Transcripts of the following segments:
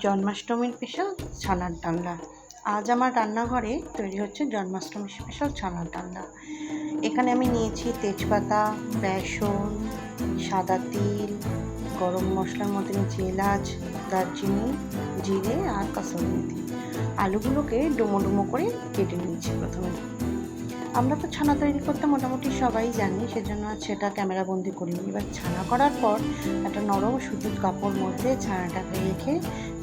জন্মাষ্টমীর স্পেশাল ছানার ডালনা আজ আমার রান্নাঘরে তৈরি হচ্ছে জন্মাষ্টমী স্পেশাল ছানার ডালনা এখানে আমি নিয়েছি তেজপাতা, বেসন, সাদা তিল, গরম মশলার মধ্যে নিয়েছি এলাচ, দারচিনি, জিরে আর কাসুরি মেথি আলুগুলোকে ডুমো ডুমো করে কেটে নিয়েছি প্রথমে। আমরা তো ছানা তৈরি করতে মোটামুটি সবাই জানি, সেজন্য সেটা ক্যামেরা বন্দি করিনি। এবার ছানা করার পর একটা নরম সুতির কাপড় মধ্যে ছানাটাকে রেখে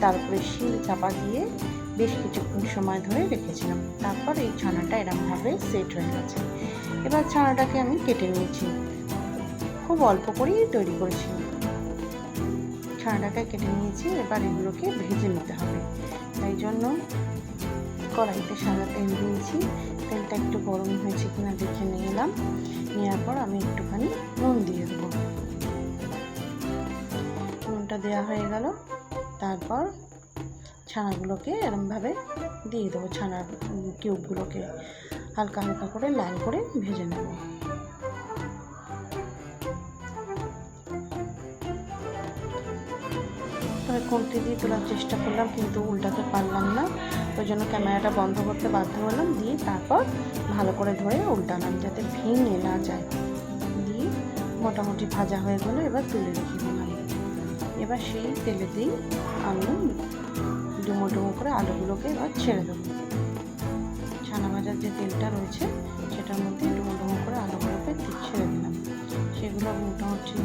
তারপরে শিল চাপা দিয়ে বেশ কিছুক্ষণ সময় ধরে রেখেছিলাম। তারপর এই ছানাটা এরমভাবে সেট হয়ে গেছে। এবার ছানাটাকে আমি কেটে নিয়েছি। খুব অল্প করেই তৈরি করেছি। ছানাটাকে কেটে নিয়েছি, এবার এগুলোকে ভেজে নিতে হবে। তাই জন্য কড়াইতে সাদা তেল দিয়েছি। তেলটা একটু গরম হয়েছে কিনা দেখে নিয়ে এলাম। নেওয়ার পর আমি একটুখানি নুন দিয়ে দেবো। নুনটা দেওয়া হয়ে গেল। তারপর ছানাগুলোকে এরমভাবে দিয়ে দেবো। ছানার কিউবগুলোকে হালকা হালকা করে লাল করে ভেজে নেব। তবে খুন্তি দিয়ে তোলার চেষ্টা করলাম, কিন্তু উল্টাতে পারলাম না। ওই জন্য ক্যামেরাটা বন্ধ করতে বাধ্য হলাম, দিয়ে তারপর ভালো করে ধরে উল্টালাম যাতে ভেঙে না যায়। দিয়ে মোটামুটি ভাজা হয়ে গেলো, এবার তুলে রেখে দিলাম। এবার সেই তেলেতেই আমি ডুমো ডুমো করে আলুগুলোকে এবার ছেড়ে দেবো। ছানা ভাজার যে তেলটা রয়েছে, সেটার মধ্যে ডুমো ডুমো করে আলুগুলোকে ছেড়ে দিলাম। সেগুলো মোটামুটি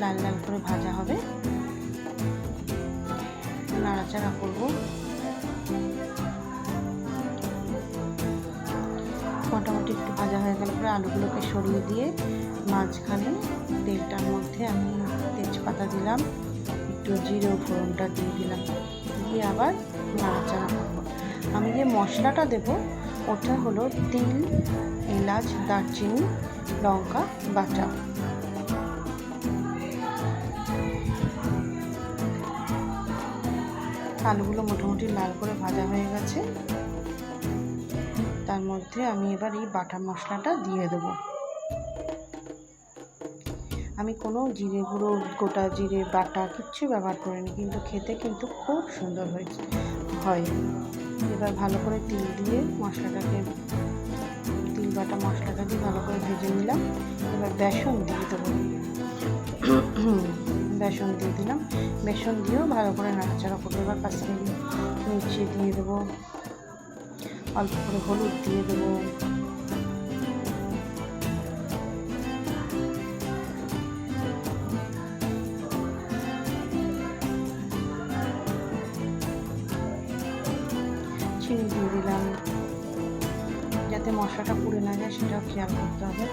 লাল লাল করে ভাজা হবে। নাড়াচাড়া করব। মোটামুটি একটু ভাজা হয়ে গেলে পরে আলুগুলোকে সরিয়ে দিয়ে মাঝখানে তেলটার মধ্যে আমি তেজপাতা দিলাম, একটু জিরে ফোড়নটা দিয়ে দিলাম, দিয়ে আবার নাড়াচাড়া করব। আমি যে মশলাটা দেব, ওটা হলো তিল, এলাচ, দারচিনি, লঙ্কা, বাটা। আলুগুলো মোটামুটি লাল করে ভাজা হয়ে গেছে। তার মধ্যে আমি এবার এই বাটা মশলাটা দিয়ে দেবো। আমি কোনো জিরে গুঁড়ো, গোটা জিরে, বাটা কিচ্ছু ব্যবহার করিনি, কিন্তু খেতে কিন্তু খুব সুন্দর হয়েছে হয় এবার ভালো করে তিল দিয়ে মশলাটাকে, তিল, বাটা মশলাটা দিয়ে ভালো করে ভেজে নিলাম। এবার বেসন দিয়ে দেবো। বেসন দিয়ে দিলাম। বেসন দিয়েও ভালো করে নাড়াচাড়া করব। এবার কাশ্মীরি মির্চি দিয়ে দেবো। অল্প করে হলুদ দিয়ে দেবো। চিনি দিয়ে দিলাম। যাতে মশলাটা পুড়ে না যায়, সেটাও খেয়াল করতে হবে।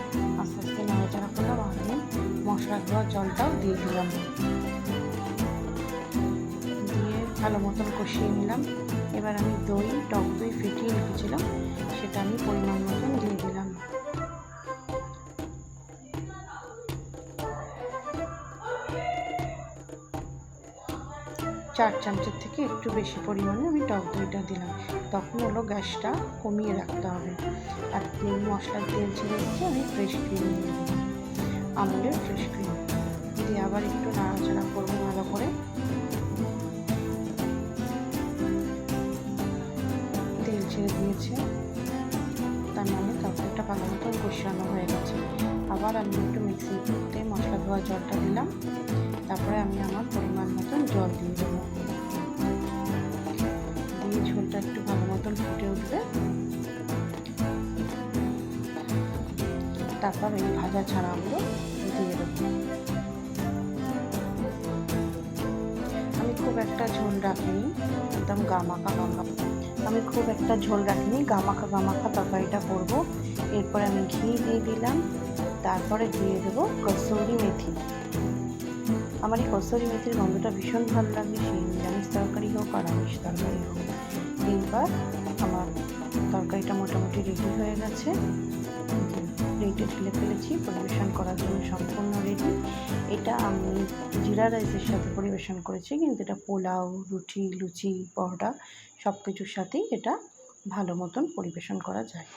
আস্তে আস্তে নাড়াচাড়া করলাম আর আমি মশলা ধোয়ার জলটাও দিয়ে দিলাম। দিয়ে ভালো মতন কষিয়ে নিলাম। এবার আমি দই, টক দই ফেটিয়ে রেখেছিলাম, সেটা আমি পরিমাণ মতন দিয়ে দিলাম। চার চামচের থেকে একটু বেশি পরিমাণে আমি টক দইটা দিলাম। তখন হলো গ্যাসটা কমিয়ে রাখতে হবে। আর মশলার তেল ছেড়ে দিচ্ছে, আমি ফ্রেশ ক্রিম দিলাম আমুলের ফ্রেশ ক্রিম দিয়ে আবার একটু নাড়াচাড়া করব ভালো করে। তেল ছেড়ে দিয়েছে। তার মানে তরকারিটা ভালো মতো কষানো হয়ে গেছে। আবার আমি একটু মিক্সিতে মশলা ধোয়া জলটা দিলাম। তারপরে আমি আমার পরিমাণ মতন জল দিয়ে দেবো। দিয়ে ঝোলটা একটু ভালো মতন ফুটে উঠবে। তারপর এই ভাজা দিয়ে দেবো আমি খুব একটা ঝোল রাখিনি, একদম গামাখা গামাখা। আমি খুব একটা ঝোল রাখিনি, গামাখা গামাখা তরকারিটা করব। এরপরে আমি ঘি দিয়ে দিলাম, তারপরে দিয়ে দেবো কসুরি মেথি। আমার এই কসুরি মেথির গন্ধটা ভীষণ ভালো লাগে, সেই নিরামিষ তরকারি হোক আর আমিষ তরকারি হোক। এইবার আমার তরকারিটা মোটামুটি রেডি হয়ে গেছে। প্লেটে ঢেলে ফেলেছি, পরিবেশন করার জন্য সম্পূর্ণ রেডি এটা আমি জিরা রাইসের সাথে পরিবেশন করেছি, কিন্তু এটা পোলাও, রুটি, লুচি, পরোটা সব কিছুর সাথেই এটা ভালো মতন পরিবেশন করা যায়।